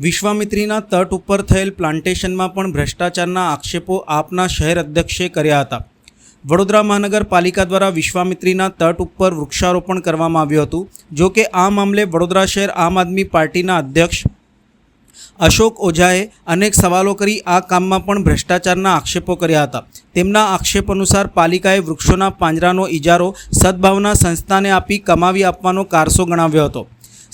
વિશ્વામિત્રીના તટ ઉપર થયેલ પ્લાન્ટેશનમાં પણ ભ્રષ્ટાચારના આક્ષેપો આપના શહેર અધ્યક્ષે કર્યા હતા. વડોદરા મહાનગરપાલિકા દ્વારા વિશ્વામિત્રીના તટ ઉપર વૃક્ષારોપણ કરવામાં આવ્યું હતું, જો કે આ મામલે વડોદરા શહેર આમ આદમી પાર્ટીના અધ્યક્ષ અશોક ઓઝાએ અનેક સવાલો કરી આ કામમાં પણ ભ્રષ્ટાચારના આક્ષેપો કર્યા હતા. તેમના આક્ષેપ અનુસાર પાલિકાએ વૃક્ષોના પાંજરાનો ઇજારો સદભાવના સંસ્થાને આપી કમાવી આપવાનો કારસો ગણાવ્યો હતો.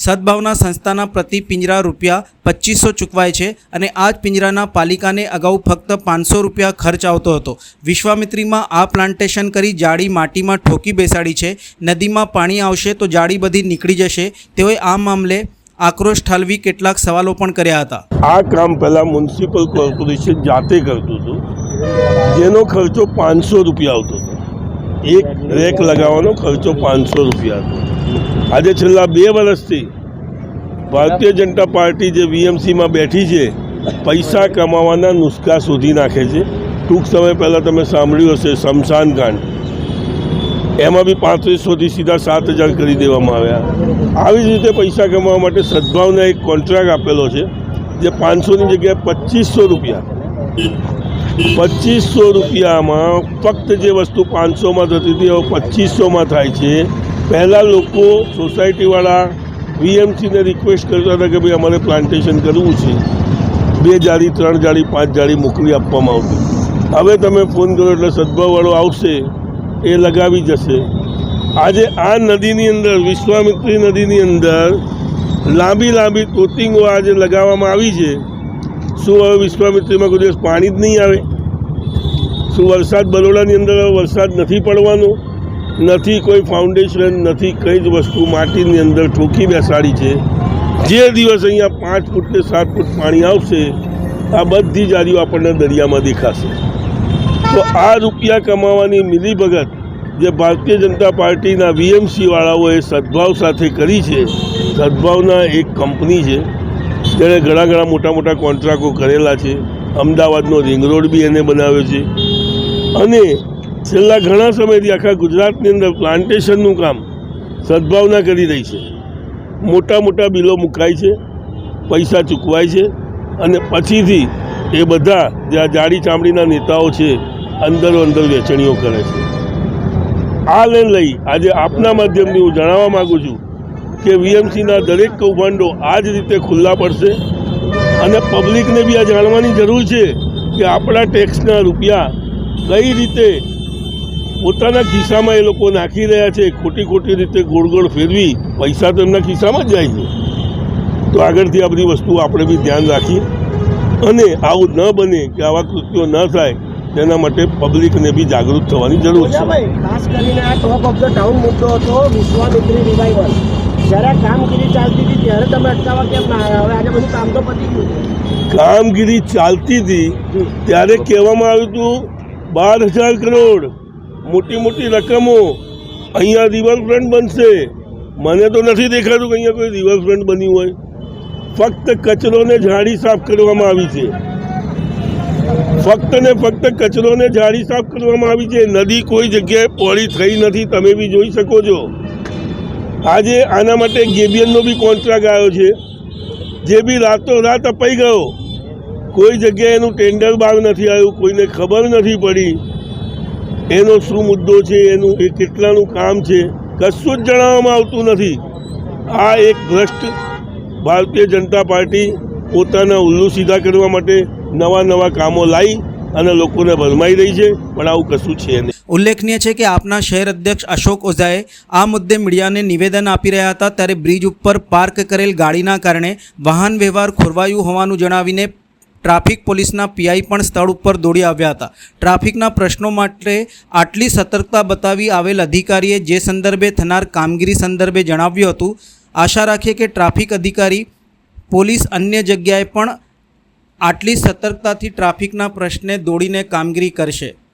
સદભાવના સંસ્થાના પ્રતિ પિંજરા રૂપિયા પચીસો ચૂકવાય છે અને આ જ પિંજરાના પાલિકાને અગાઉ ફક્ત પાંચસો રૂપિયા ખર્ચ આવતો હતો. વિશ્વામિત્રીમાં આ પ્લાન્ટેશન કરી જાળી માટીમાં ઠોકી બેસાડી છે. નદીમાં પાણી આવશે તો જાળી બધી નીકળી જશે. તેઓએ આ મામલે આક્રોશ ઠાલવી કેટલાક સવાલો પણ કર્યા હતા. આ કામ પહેલાં મ્યુનિસિપલ કોર્પોરેશન જાતે કરતું હતું. જેનો ખર્ચો પાંચસો રૂપિયા આવતો હતો. એક રેક લગાવવાનો ખર્ચો પાંચસો રૂપિયા હતો. આજે છેલ્લા બે વર્ષથી ભારતીય જનતા પાર્ટી જે વીએમસીમાં બેઠી છે પૈસા કમાવાના નુસ્ખા શોધી નાખે છે. ટૂંક સમય પહેલાં તમે સાંભળ્યું હશે શમશાન કાંડ. એમાં બી પાંત્રીસોથી સીધા સાત હજાર કરી દેવામાં આવ્યા. આવી જ રીતે પૈસા કમાવા માટે સદભાવને એક કોન્ટ્રાક્ટ આપેલો છે જે પાંચસોની જગ્યાએ પચીસો રૂપિયા. પચીસો રૂપિયામાં ફક્ત જે વસ્તુ પાંચસોમાં થતી હતી હવે પચીસોમાં થાય છે. પહેલાં લોકો સોસાયટીવાળા વીએમસીને રિક્વેસ્ટ કરતા હતા કે ભાઈ અમારે પ્લાન્ટેશન કરવું છે. બે જાળી, ત્રણ જાળી, પાંચ જાળી મોકલી આપવામાં આવતી. હવે તમે ફોન કરો એટલે સદભાવવાળો આવશે, એ લગાવી જશે. આજે આ નદીની અંદર, વિશ્વામિત્રી નદીની અંદર લાંબી લાંબી તોતિંગો આજે લગાવવામાં આવી છે. શું હવે વિશ્વામિત્રીમાં કોઈ દિવસ પાણી જ નહીં આવે? શું વરસાદ બરોડાની અંદર વરસાદ નથી પડવાનો? નથી, કોઈ ફાઉન્ડેશન નથી, કંઈ જ વસ્તુ માટીની અંદર ઠોકી બેસાડી છે. જે દિવસ અહીંયા પાંચ ફૂટ કે સાત ફૂટ પાણી આવશે, આ બધી જારીઓ આપણને દરિયામાં દેખાશે. તો આ રૂપિયા કમાવાની મિલીભગત જે ભારતીય જનતા પાર્ટીના વીએમસીવાળાઓએ સદભાવ સાથે કરી છે, સદભાવના એક કંપની છે. તેણે ઘણા ઘણા મોટા મોટા કોન્ટ્રાક્ટો કરેલા છે. અમદાવાદનો રિંગ રોડ બી એને બનાવ્યો છે. અને છેલ્લા ઘણા સમયથી આખા ગુજરાતની અંદર પ્લાન્ટેશનનું કામ સદભાવના કરી રહી છે. મોટા મોટા બિલો મુકાય છે, પૈસા ચૂકવાય છે અને પછીથી એ બધા જે આ જાડી ચામડીના નેતાઓ છે, અંદરો અંદર વેચણીઓ કરે છે. આ લઈને લઈ આજે આપના માધ્યમથી હું જણાવવા માગું છું કે વીએમસીના દરેક કૌભાંડો આ જ રીતે ખુલ્લા પડશે અને પબ્લિકને બી આ જાણવાની જરૂર છે કે આપણા ટેક્સના રૂપિયા કઈ રીતે પોતાના ખિસ્સામાં એ લોકો નાખી રહ્યા છે ખોટી ખોટી રીતે ગોળ ગોળ ફેરવી પૈસા તો એમના ખિસ્સામાં જ જાય છે. તો આગળથી આ બધી વસ્તુ આપણે બી ધ્યાન રાખીએ. અને આવું ન બને કે આવા કૃત્યો ન થાય તેના માટે પબ્લિકને બી જાગૃત થવાની જરૂર છે. ખાસ કરીને આ ટોપ ઓફ ધ ટાઉન મુદ્દો હતો વિશ્વામિત્રી રિવાઇવલ જ્યારે કામગીરી ચાલતી હતી ત્યારે તમે અટકાવવા કેમ ના આવ્યા? હવે આજે બધું કામ તો પતી ગયું. કામગીરી ચાલતી હતી ત્યારે કહેવામાં આવ્યું હતું બાર હજાર કરોડ. મોટી મોટી રકમો અહીંયા રિવરફ્રન્ટ બનશે. મને તો નથી દેખાતું કે અહીંયા કોઈ રિવરફ્રન્ટ બન્યું હોય. ફક્ત કચરોને ઝાડી સાફ કરવામાં આવી છે. ફક્ત ને ફક્ત કચરોને ઝાડી સાફ કરવામાં આવી છે. નદી કોઈ જગ્યાએ પોળી થઈ નથી. તમે બી જોઈ શકો છો. આજે આના માટે ગેબિયનનો બી કોન્ટ્રાક્ટ આવ્યો છે. જે બી રાતો રાત અપાઈ ગયો. કોઈ જગ્યાએ એનું ટેન્ડર બહાર નથી આવ્યું. કોઈને ખબર નથી પડી. એનો શું મુદ્દો છે, એનું એ કેટલાનું કામ છે, કશું જ જણાવવામાં આવતું નથી. આ એક ભ્રષ્ટ ભારતીય જનતા પાર્ટી પોતાના ઉલ્લુ સીધા કરવા માટે નવા નવા કામો લાવી અને લોકોને ભરમાઈ રહી છે, પણ આવું કશું છે નહીં. ઉલ્લેખનીય છે કે આપના શહેર અધ્યક્ષ અશોક ઓઝાએ આ મુદ્દે મીડિયાને નિવેદન આપી રહ્યા હતા, ત્યારે બ્રિજ ઉપર પાર્ક કરેલ ગાડીના કારણે વાહન વ્યવહાર ખોરવાયું હોવાનું જણાવીને ટ્રાફિક પોલીસના પીઆઈ પણ સ્થળ ઉપર દોડી આવ્યા હતા. ટ્રાફિકના પ્રશ્નો માટે આટલી સતર્કતા બતાવી આવેલ અધિકારીએ જે સંદર્ભે થનાર કામગીરી સંદર્ભે જણાવ્યું હતું, આશા રાખીએ કે ટ્રાફિક અધિકારી, પોલીસ અન્ય જગ્યાએ પણ આટલી સતર્કતાથી ટ્રાફિકના પ્રશ્ને દોડીને કામગીરી કરશે.